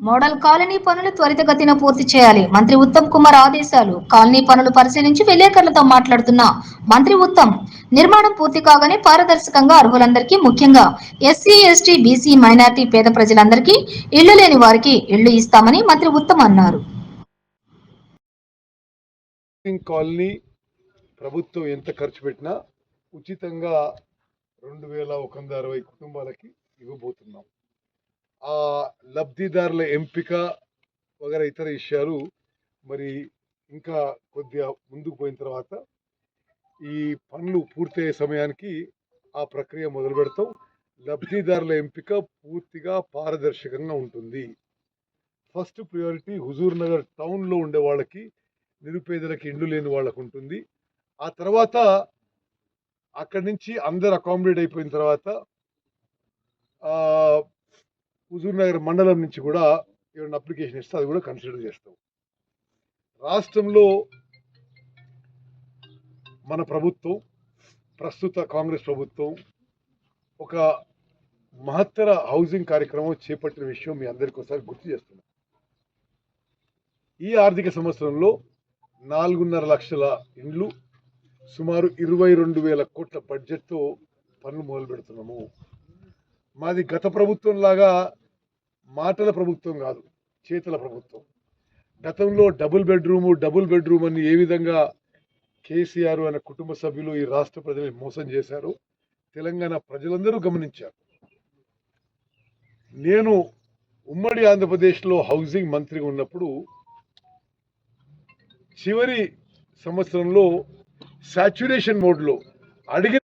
Model colony పనులు త్వరితగతిన పూర్తి చేయాలి. మంత్రి ఉత్తమ్ కుమార్ ఆదేశాలు. కాలనీ పనులు పరిశీలించి విలేకరులతో మాట్లాడుతున్న. మంత్రి ఉత్తమ్ నిర్మాణం పూర్తి కాగానే పారదర్శకంగా అర్హులందరికీ ముఖ్యంగా ఎస్సీ ఎస్టీ బీసీ మైనార్టీ పేద ప్రజలందరికీ ఇళ్ళు లేని వారికి ఇళ్ళు ఇస్తామని మంత్రి ఉత్తమ్ అన్నారు. కాలనీ ప్రభుత్వం ఎంత ఖర్చు పెట్టినా ఉచితంగా రెండు వేల ఒక వంద అరవై కుటుంబాలకి ఇవ్వబోతున్నాం. లబ్ధిదారుల ఎంపిక వగర ఇతర విషయాలు మరి ఇంకా కొద్దిగా ముందుకు పోయిన తర్వాత ఈ పనులు పూర్తయ్యే సమయానికి ఆ ప్రక్రియ మొదలు పెడతాం. లబ్ధిదారుల ఎంపిక పూర్తిగా పారదర్శకంగా ఉంటుంది. ఫస్ట్ ప్రియారిటీ హుజూర్ నగర్ టౌన్లో ఉండే వాళ్ళకి నిరుపేదలకు ఇండ్లు లేని వాళ్ళకు ఉంటుంది. ఆ తర్వాత అక్కడి నుంచి అందరు అకామిడేట్ అయిపోయిన తర్వాత ఆ, హుజూర్ నగర్ మండలం నుంచి కూడా ఏమైనా అప్లికేషన్ ఇస్తే అది కూడా కన్సిడర్ చేస్తాం. రాష్ట్రంలో మన ప్రభుత్వం ప్రస్తుత కాంగ్రెస్ ప్రభుత్వం ఒక మహత్తర హౌసింగ్ కార్యక్రమం చేపట్టిన విషయం మీ అందరికీ ఒకసారి గుర్తు చేస్తున్నాం. ఈ ఆర్థిక సంవత్సరంలో నాలుగున్నర లక్షల ఇండ్లు సుమారు ఇరవై రెండు వేల కోట్ల బడ్జెట్తో పనులు మొదలు పెడుతున్నాము మాది గత ప్రభుత్వం లాగా మాటల ప్రభుత్వం కాదు చేతుల ప్రభుత్వం. గతంలో డబుల్ బెడ్రూము డబుల్ బెడ్రూమ్ అని ఏ విధంగా కేసీఆర్ అనే కుటుంబ సభ్యులు ఈ రాష్ట్ర ప్రజల్ని మోసం చేశారు తెలంగాణ ప్రజలందరూ గమనించారు. నేను ఉమ్మడి ఆంధ్రప్రదేశ్లో హౌసింగ్ మంత్రిగా ఉన్నప్పుడు చివరి సంవత్సరంలో సాచ్యురేషన్ మోడ్లో అడిగిన